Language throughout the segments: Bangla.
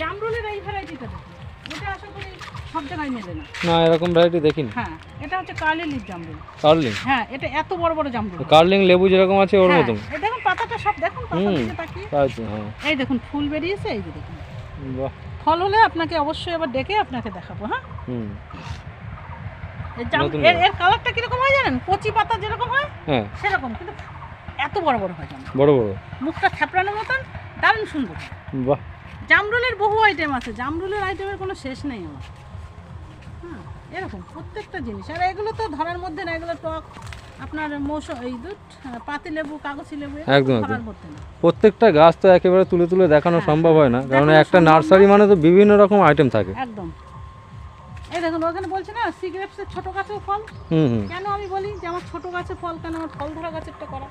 জামরুলের এই ভ্যারাইটিটা দেখুন এটা আশা করি সব জায়গায় মেলে না। না এরকম ভ্যারাইটি দেখিনি। হ্যাঁ এটা হচ্ছে কার্লি জামরুল কার্লিং? হ্যাঁ এটা এত বড় বড় জামরুল কার্লিং লেবু যেরকম আছে ওর হ্যাঁ, মতন। এই দেখুন পাতাটা সব দেখুন পাতার। দিকে তাকিয়ে। হ্যাঁ। এই দেখুন ফুল বেরিয়েছে এই যে দেখুন। বাহ। ফল হলে আপনাকে অবশ্যই আবার ডেকে আপনাকে দেখাবো হ্যাঁ? হুম। এর এর এর কালারটা কীরকম হয় জানেন? কচি পাতা যেরকম হয় হ্যাঁ। সেরকম কিন্তু এত বড় বড় হয় জামরুল বড় বড়। মুখটা থ্যাপড়ানোর মতন দারুণ সুন্দর। বাহ। জামরুলের বহু আইটেম আছে। জামরুলের আইটেমের কোনো শেষ নেই আমার। হ্যাঁ এরকম প্রত্যেকটা জিনিস। আর এগুলো তো ধরার মধ্যে না এগুলো টক আপনার মৌসুম এই দুধ পাতি লেবু কাগজি লেবু একদম, প্রত্যেকটা গাছ তো একেবারে তুলে তুলে দেখানো হ্যাঁ, সম্ভব হয় না। কারণ একটা নার্সারি মানে তো বিভিন্ন রকম আইটেম থাকে। একদম। এই দেখুন ওখানে বলছে না সিগারেটসের ছোট গাছেও ফল। কেন আমি বলি যে আমার ছোট গাছে ফল কেন আমার ফল ধরা গাছেরটা করা?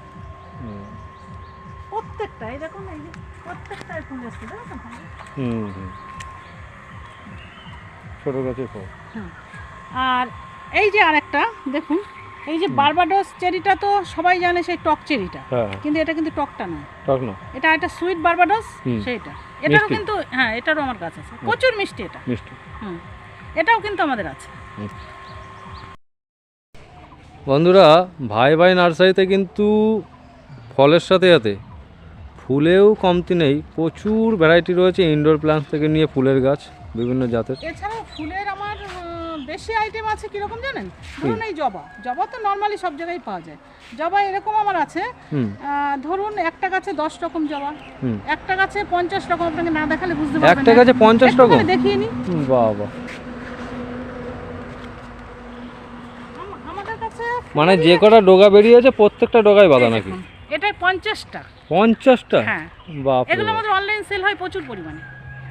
প্রত্যেকটা এই দেখুন এই যে প্রত্যেকটাই ফুল এসছে দেখেছেন হুম হুম। ছোট গাছে ফল। হ্যাঁ আর এই যে আরেকটা দেখুন এই যে বারবাডোস চেরিটা তো সবাই জানে সেই টক চেরিটা হ্যাঁ কিন্তু এটা কিন্তু টকটা নয়। টক না এটা একটা সুইট বারবাডোস সেইটা। এটারও মিষ্টি। কিন্তু হ্যাঁ এটারও আমার কাছে আছে। প্রচুর মিষ্টি এটা। মিষ্টি। হুম। এটাও কিন্তু আমাদের আছে। বন্ধুরা ভাই ভাই নার্সারিতে কিন্তু ফলের সাথে সাথে ফুলেও কমতি নেই। প্রচুর ভ্যারাইটি রয়েছে ইনডোর প্লান্টস থেকে নিয়ে ফুলের গাছ বিভিন্ন জাতের। এছাড়াও ফুলের আমার বেশি আইটেম আছে কীরকম জানেন? ধরুন এই জবা। জবা তো নর্মালি সব জায়গায় পাওয়া যায়। জবা এরকম আমার আছে। ধরুন একটা গাছে দশ রকম জবা। একটা গাছে পঞ্চাশ রকম আপনাকে না দেখালে বুঝতে পারবেন একটা গাছে পঞ্চাশ রকম? দেখিয়ে নি। বাবা। মানে যে কটা ডোগা বেরিয়েছে প্রত্যেকটা ডোগায় বাঁধা নাকি? এটাই পঞ্চাশটা। পঞ্চাশটা? হ্যাঁ। বাপ এগুলো আমাদের অনলাইন সেল হয় প্রচুর পরিমাণে।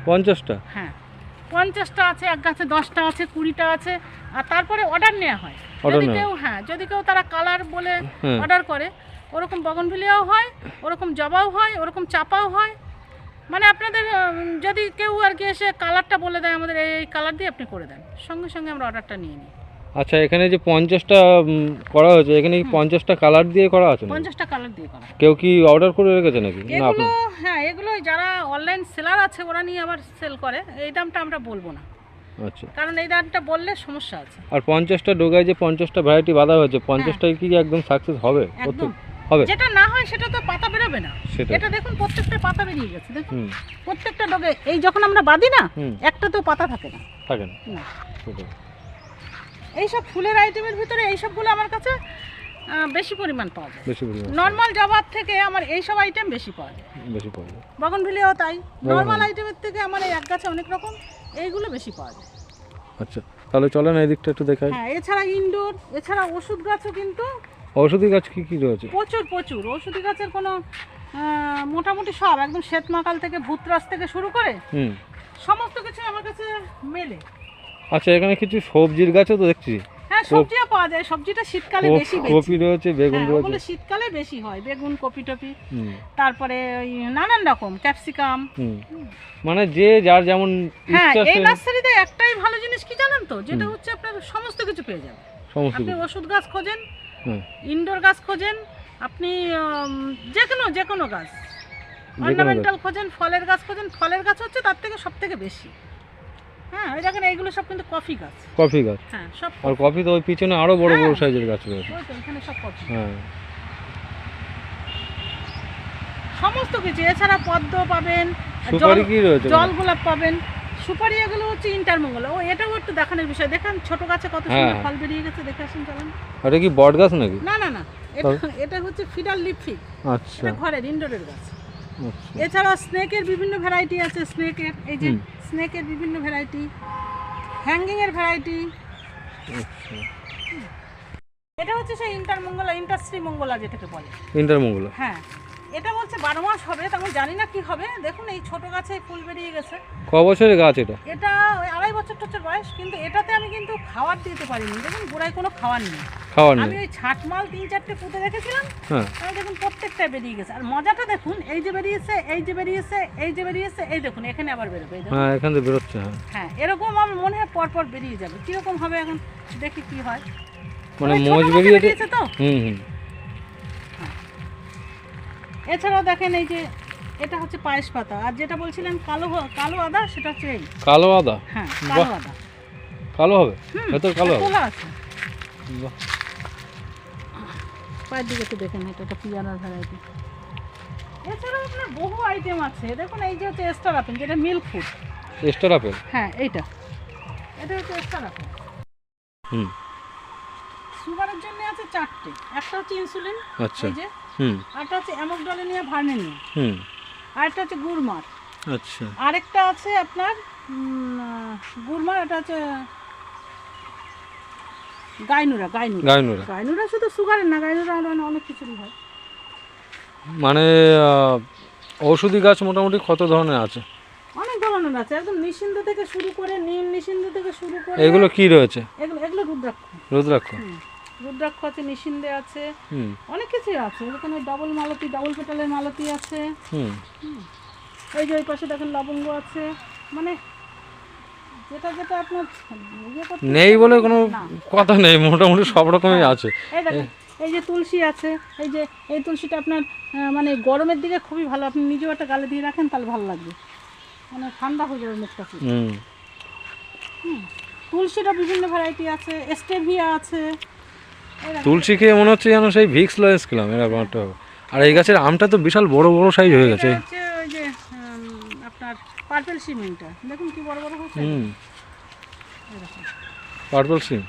পঞ্চাশটা? হ্যাঁ। পঞ্চাশটা আছে এক গাছে দশটা আছে কুড়িটা আছে আর তারপরে অর্ডার নেওয়া হয়। যদি কেউ হ্যাঁ যদি কেউ তারা কালার বলে হ্যাঁ। অর্ডার করে ওরকম বগনভিলিয়াও হয় ওরকম জবাও হয় ওরকম চাপাও হয়। মানে আপনাদের যদি কেউ আর কি এসে কালারটা বলে দেয় আমাদের এই কালার দিয়ে আপনি করে দেন। সঙ্গে সঙ্গে আমরা অর্ডারটা নিয়ে নিই। আচ্ছা এখানে যে পঞ্চাশটা করা হয়েছে এখানে কি পঞ্চাশটা কালার দিয়ে করা আছে পঞ্চাশটা কালার দিয়ে করা। কেউ কি অর্ডার করে রেখেছে নাকি? না এগুলো আপনি হ্যাঁ এগুলো যারা অনলাইন সেলার আছে ওরা নিয়ে আবার সেল করে। এই দামটা আমরা বলব না। আচ্ছা। কারণ এই দামটা বললে সমস্যা আছে। আর পঞ্চাশটা ডোগায় যে পঞ্চাশটা ভ্যারাইটি বাঁধা হয়েছে পঞ্চাশটাই কি একদম সাকসেস হবে? হ্যাঁ। একদম। হবে? যেটা না হয় সেটা তো পাতা বেরোবে না। এটা দেখুন প্রত্যেকটা পাতা বেরিয়ে গেছে দেখুন। প্রত্যেকটা ডগে এই যখন আমরা বাঁধি না একটা তো পাতা থাকে না। থাকে না। এইসব ফুলের আইটেমের ভিতরে এইসবগুলো আমার কাছে বেশি পরিমাণ পাওয়া যায়। বেশি পরিমাণ নর্মাল জবার থেকে আমার এইসব আইটেম বেশি পাওয়া যায়। বেশি পড়বে বগনভিলিয়াও তাই। নর্মাল আইটেমের থেকে আমার এই এক গাছে অনেক রকম এইগুলো বেশি পাওয়া যায়। আচ্ছা তাহলে চলেন এই দিকটা একটু দেখাই। হ্যাঁ এছাড়া ইনডোর এছাড়া ওষুধ গাছও কিন্তু ঔষধি গাছ কি কি রয়েছে? প্রচুর প্রচুর। ওষুধি গাছের কোনো মোটামুটি সব। একদম শ্বেতমাকাল থেকে ভূতরাস থেকে শুরু করে সমস্ত কিছু আমার কাছে মেলে। আচ্ছা এখানে কিছু সবজির গাছও তো দেখছি। হ্যাঁ সবজিও পাওয়া যায়। সবজিটা শীতকালে বেশি কপি রয়েছে বেগুন রয়েছে। ওগুলো শীতকালে বেশি হয় বেগুন কপি টপি। তারপরে ওই নানান রকম ক্যাপসিকাম। মানে যে যার যেমন হ্যাঁ এই নার্সারিতে একটাই ভালো জিনিস কি জানেন তো? যেটা হচ্ছে আপনার সমস্ত কিছু পেয়ে যাবেন। সমস্ত আপনি ওষুধ গাছ খোঁজেন হ্যাঁ ইনডোর গাছ খোঁজেন আপনি যে কোনো যে কোনো গাছ। গাছ। অর্নামেন্টাল খোঁজেন ফলের গাছ খোঁজেন ফলের গাছ হচ্ছে তার থেকে সব থেকে বেশি। হ্যাঁ ওই দেখেন এইগুলো সব কিন্তু কফি গাছ। কফি গাছ? হ্যাঁ সব আর কফি তো ওই পিছনে আরও বড় বড় হ্যাঁ। সাইজের গাছ রয়েছে। ওই তো এখানে সব কফি। হ্যাঁ। সমস্ত কিছু এছাড়া পদ্ম পাবেন সুপারি জল- কি রয়েছে জল গোলাপ পাবেন। সুপারি এগুলো হচ্ছে ইন্টারমঙ্গল ও এটাও একটু দেখানোর বিষয়। দেখেন ছোট গাছে কত সুন্দর হ্যাঁ। ফল বেরিয়ে গেছে দেখে আসুন চলেন। এটা কি বট গাছ নাকি? না না না এটা এটা হচ্ছে ফিডার লিপফিক আচ্ছা। এটা ঘরের ইনডোরের গাছ। আচ্ছা। এছাড়া স্নেকের বিভিন্ন ভ্যারাইটি আছে স্নেকের এই যে। স্নেকের বিভিন্ন ভ্যারাইটি হ্যাঙ্গিং এর ভ্যারাইটি। এটা হচ্ছে সেই ইন্টারমঙ্গলা ইন্টারশ্রী মঙ্গলা যেটাকে বলে। ইন্টারমঙ্গলা হ্যাঁ এটা বলছে বারো মাস হবে তেমন জানি না কি হবে। দেখুন এই ছোট গাছে ফুল বেরিয়ে গেছে। ক বছরের গাছ এটা? এটা ওই আড়াই বছর টছর বয়স কিন্তু এটাতে আমি কিন্তু খাবার দিতে পারিনি। দেখুন গোড়ায় কোনো খাবার নেই। খাওয়ার আমি নেই। ওই ছাটমাল তিন চারটে পুঁতে রেখেছিলাম হ্যাঁ। আমি দেখুন প্রত্যেকটা বেরিয়ে গেছে। আর মজাটা দেখুন এই যে বেরিয়েছে এই যে বেরিয়েছে এই যে বেরিয়েছে এই দেখুন এখানে আবার বেরোবে হ্যাঁ এখান থেকে বেরোচ্ছে হ্যাঁ। হ্যাঁ এরকম আমার মনে হয় পরপর বেরিয়ে যাবে। কীরকম হবে এখন দেখি কি হয়। মানে মোজ বেরিয়েছে তো। হুম হুম। এছাড়াও দেখেন এই যে এটা হচ্ছে পায়েস পাতা। আর যেটা বলছিলেন কালো কালো আদা সেটা হচ্ছে কালো আদা? হ্যাঁ কালো আদা। কালো হবে? ভেতর কালো হবে? আছে। বাহ। পায়ের দিকে একটু দেখেন এটা একটা পিয়ানোর ভ্যারাইটি এছাড়াও আপনার বহু আইটেম আছে। দেখুন এই যে হচ্ছে এস্টার আপেল যেটা মিল্ক ফুড এস্টার আপেল হ্যাঁ এইটা। এটা হচ্ছে এস্টার আপেল হুম। সুগারের জন্য আছে চারটে। একটা হচ্ছে ইনসুলিন আচ্ছা। এই যে। হুম। আরেকটা হচ্ছে অ্যামোকডলিনিয়া ভার্নেনিয়া হুম। আরেকটা হচ্ছে গুড়মার। আচ্ছা। আরেকটা আছে আপনার গুড়মার এটা হচ্ছে গাইনুরা গাইনুরা। গায়নুরা গাইনুরা শুধু সুগারের না গাইনুরা আরও অনেক কিছুরই হয়। মানে ঔষধি গাছ মোটামুটি কত ধরনের আছে? অনেক ধরনের আছে। একদম থেকে শুরু করে নিষিদ্ধ থেকে শুরু করে এগুলো কি রয়েছে? এগুলো এগুলো রুদ্রাক্ষ। রুদ্রাক্ষ? রুদ্রাক্ষ আছে আছে। হুম। অনেক কিছুই আছে। এখানে ডবল মালতি ডাবল পেটালের মালতি আছে। হুম। এই যে ওই পাশে দেখেন লবঙ্গ আছে। মানে যেটা যেটা আপনার নেই বলে কোনো কথা নেই মোটামুটি সব রকমই আছে। এই যে তুলসী আছে এই যে এই তুলসীটা আপনার মানে গরমের দিকে খুবই ভালো আপনি নিজেও একটা গালে দিয়ে রাখেন তাহলে ভালো লাগবে। মানে ঠান্ডা হয়ে যাবে মুখটা হুম। তুলসীটা বিভিন্ন ভ্যারাইটি আছে স্টেভিয়া আছে। তুলসী খেয়ে মনে হচ্ছে যেন সেই ভিক্স লয়ে এসেছিলাম এরকম একটা। আর এই গাছের আমটা তো বিশাল বড় বড় সাইজ হয়ে গেছে এটা হচ্ছে ওই যে উম, পার্পেল সিমেন্টটা দেখুন কি বড় বড় হয়েছে হুম। এরকম। পার্পল সিম।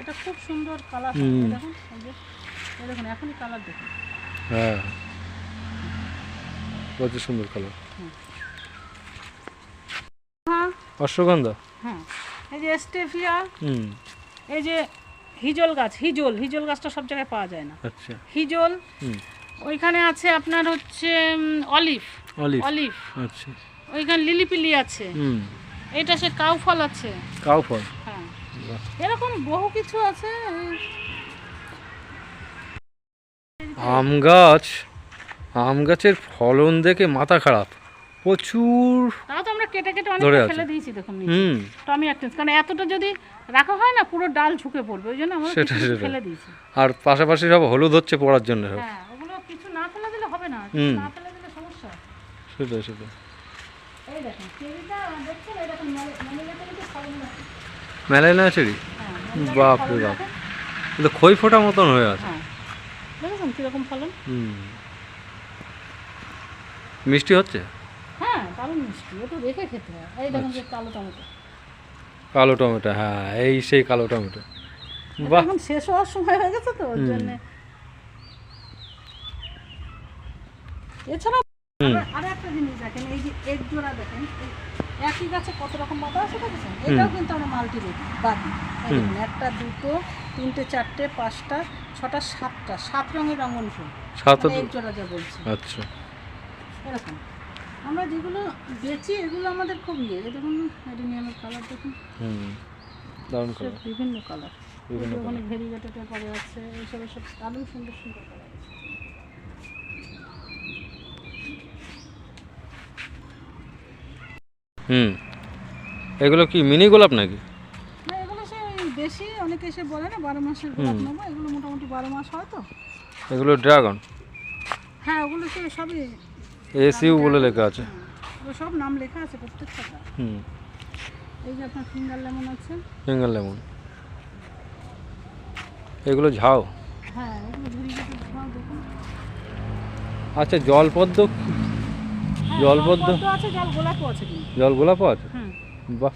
এটা খুব সুন্দর কালার দেখুন এই যে দেখুন এখনই কালার দেখুন। হ্যাঁ। প্রচুর সুন্দর কালার হ্যাঁ অশ্বগন্ধা। হ্যাঁ। এই যে স্টেভিয়া হুম। এই যে হিজল গাছ হিজল। হিজল গাছটা সব জায়গায় পাওয়া যায় না। আচ্ছা। হিজল। হুম। ওইখানে আছে আপনার হচ্ছে অলিভ। অলিভ। অলিভ। আচ্ছা। ওইখানে লিলিপিলি আছে। হুম। এটা সে কাউ ফল আছে। কাউ ফল? হ্যাঁ। এরকম বহু কিছু আছে। আম গাছ আম গাছের ফলন দেখে মাথা খারাপ। প্রচুর তাও তো আমরা কেটে কেটে অনেক ফেলে দিয়েছি দেখুন নিচে। হুম। টমি একটা কারণ এতটা যদি রাখা হয় না পুরো ডাল ঝুঁকে পড়বে। ওই জন্য আমরা সেটা, ফেলে দিয়েছি। আর পাশাপাশি সব হলুদ হচ্ছে পড়ার জন্য সব। হ্যাঁ ওগুলো কিছু না ফেলে দিলে হবে না। না ফেলে দিলে সমস্যা। সেটাই সেটাই। না চেরি বাপ রে বাপ। কিন্তু খই ফোটা মতন হয়ে আছে। হ্যাঁ। দেখেছেন কীরকম ফলন? হুম। মিষ্টি হচ্ছে? হ্যাঁ দারুণ মিষ্টি। ও তো দেখে খেতে হয়। এই দেখুন যে কালো টমেটো। কালো টমেটো হ্যাঁ এই সেই কালো টমেটো। বাহ। এখন শেষ হওয়ার সময় হয়ে গেছে তো ওর জন্য। আবার- আরও একটা জিনিস দেখেন এই যে এক জোড়া দেখেন একই গাছে কত রকম পাতা আছে দেখেছেন? এটাও কিন্তু আমরা মাল্টি বাদি একটা দুটো তিনটে চারটে পাঁচটা ছটা সাতটা সাত রঙের রঙন ফুল। সাত মানে এক জোড়া যা বলছি। আচ্ছা। এরকম। আমরা যেগুলো বেচি এগুলো আমাদের খুব ইয়ে। দেখুন কালার দেখুন। বিভিন্ন কালার বিভিন্ন ওখানে ভেরিগেটেডের পরে আছে এইসব সব দারুণ সুন্দর সুন্দর কালার হুম। এগুলো কি মিনি গোলাপ নাকি? না এগুলো সে দেশি অনেকে এসে বলে না বারো মাসের গোলাপ নেব এগুলো মোটামুটি বারো মাস হয় তো। এগুলো ড্রাগন? হ্যাঁ ওগুলো সে সবই এসিউ বলে লেখা আছে। ওগুলো সব নাম লেখা আছে প্রত্যেকটা। হুম। এই যে আপনার ফিঙ্গার লেমন আছে। বেঙ্গল লেমন। এগুলো ঝাউ? হ্যাঁ এগুলো ধোঁয়া দেখুন। আচ্ছা জলপদ্ম হ্যাঁ? জলপদ্ম আছে জল গোলাপও আছে জল গোলাপও আছে? হুম। বাহ।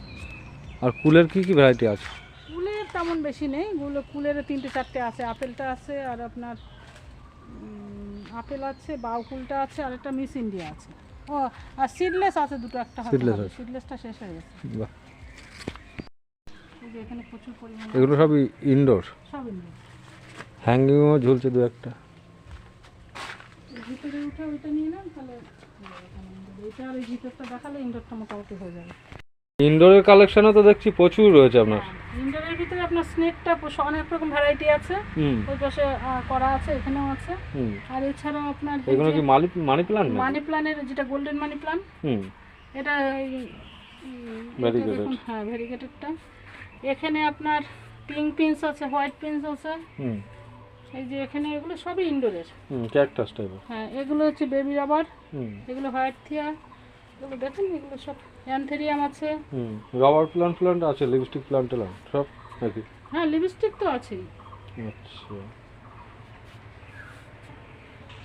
আর কুলের কি কি ভ্যারাইটি আছে? কুলের তেমন বেশি নেই। গুলো কুলের তিনটে চারটে আছে। আপেলটা আছে আর আপনার আপেল আছে বাউ কুলটা আছে আর একটা মিস ইন্ডিয়া আছে। ও আর সিডলেস আছে দুটো একটা আছে। সিডলেসটা শেষ হয়ে গেছে। বাহ। এখানে প্রচুর পরিমাণে এগুলো সবই ইনডোর সব ইন্ডিয়া হ্যাঙ্গিংও ঝুলছে দু একটা। ভিতরে উঠে ওইটা নিয়ে নেন তাহলে এইটা আর এই ভিতরটা দেখালে ইনডোরটা মোটামুটি হয়ে যাবে। ইনডোরের কালেকশনও তো দেখছি প্রচুর রয়েছে আপনার। ইনডোরের ভিতরে আপনার স্নেকটা অনেক রকম ভ্যারাইটি আছে। ওই পাশে করা আছে এখানেও আছে। আর এছাড়াও আপনার এগুলো কি মানি মানি প্লান্ট মানি প্ল্যানের যেটা গোল্ডেন মানি প্ল্যান হুম। এটা। দেখুন, হ্যাঁ ভেরিগেটেডটা এখানে আপনার পিঙ্ক পিন্স আছে হোয়াইট পিন্স আছে। হুম। এই যে এখানে এগুলো সবই ইনডোরের হুম ক্যাকটাস টাইপের হ্যাঁ এগুলো হচ্ছে বেবি রাবার হুম। এগুলো হোয়াইট থিয়া এগুলো দেখুন এগুলো সব অ্যানথেরিয়াম আছে। হুম রবার প্লান্ট প্লান্ট আছে লিপস্টিক প্লান্ট প্লান্ট সব নাকি? হ্যাঁ লিপস্টিক তো আছেই। আচ্ছা।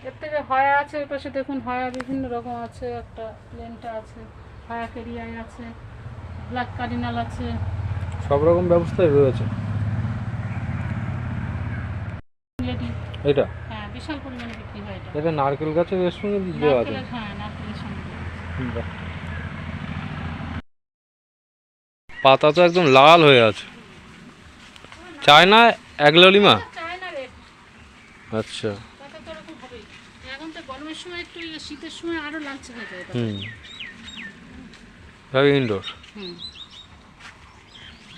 এর থেকে হয়া আছে ওই পাশে দেখুন হয়া বিভিন্ন রকম আছে একটা প্লেনটা আছে হয়া কেরিয়াই আছে ব্ল্যাক কার্ডিনাল আছে। সব রকম ব্যবস্থাই রয়েছে। এটা? হ্যাঁ বিশাল পরিমাণে বিক্রি হয় এটা। এটা নারকেল গাছের এর সঙ্গে দেওয়া আছে? হ্যাঁ নারকেলের সঙ্গে। পাতা তো একদম লাল হয়ে আছে। চায়না চায়না রেট আচ্ছা। শীতের সময় আরও হুম। ইনডোর হুম।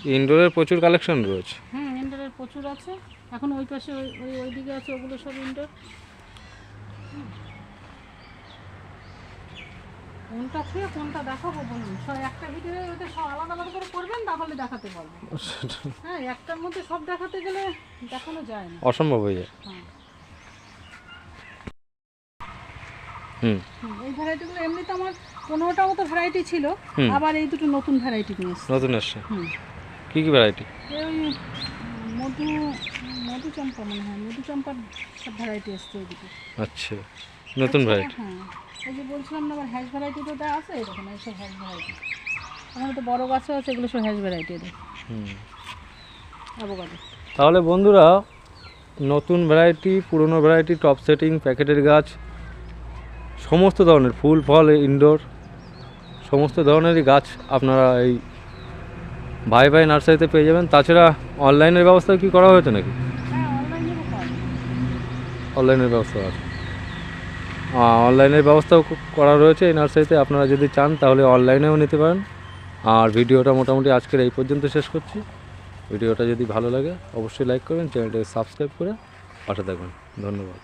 ইনডোরের প্রচুর কালেকশন রয়েছে। হুম ইনডোরের প্রচুর আছে। এখন ওই পাশে ওই ওই ওইদিকে আছে ওগুলো সব ইনডোর কোনটা থেকে কোনটা দেখাবো বলুন? সব একটা ভিডিও ওটা সব আলাদা আলাদা করে করবেন তাহলে দেখাতে পারবেন হ্যাঁ একটার মধ্যে সব দেখাতে গেলে দেখানো যায় না। অসম্ভব হয়ে যায়। হ্যাঁ। হুম। এই ভ্যারাইটিগুলো এমনিতে আমার পনেরোটা মতো ভ্যারাইটি ছিল। আবার এই দুটো নতুন ভ্যারাইটি নিয়ে নতুন হুম। কী কী ভ্যারাইটি? ওই মধু মধু চম্পা মনে হয় মধু চম্পার সব ভ্যারাইটি আসছে ওইদিকে। আচ্ছা নতুন ভ্যারাইটি হ্যাঁ এই যে বলছিলাম না হ্যাশ ভ্যারাইটি তো দেওয়া আছে এরকম এইসব হ্যাশ ভ্যারাইটি আমার তো বড় গাছও আছে এগুলো সব হ্যাশ ভ্যারাইটি এদের। হুম। তাহলে বন্ধুরা নতুন ভ্যারাইটি পুরনো ভ্যারাইটি টপ সেটিং প্যাকেটের গাছ সমস্ত ধরনের ফুল ফল ইনডোর সমস্ত ধরনেরই গাছ আপনারা এই ভাই ভাই নার্সারিতে পেয়ে যাবেন। তাছাড়া অনলাইনের ব্যবস্থা কি করা হয়েছে নাকি? হ্যাঁ অনলাইনের ব্যবস্থা আছে। অনলাইনের ব্যবস্থাও করা রয়েছে এই নার্সারিতে। আপনারা যদি চান তাহলে অনলাইনেও নিতে পারেন। আর ভিডিওটা মোটামুটি আজকের এই পর্যন্ত শেষ করছি। ভিডিওটা যদি ভালো লাগে অবশ্যই লাইক করবেন চ্যানেলটাকে সাবস্ক্রাইব করে পাশে থাকবেন। ধন্যবাদ।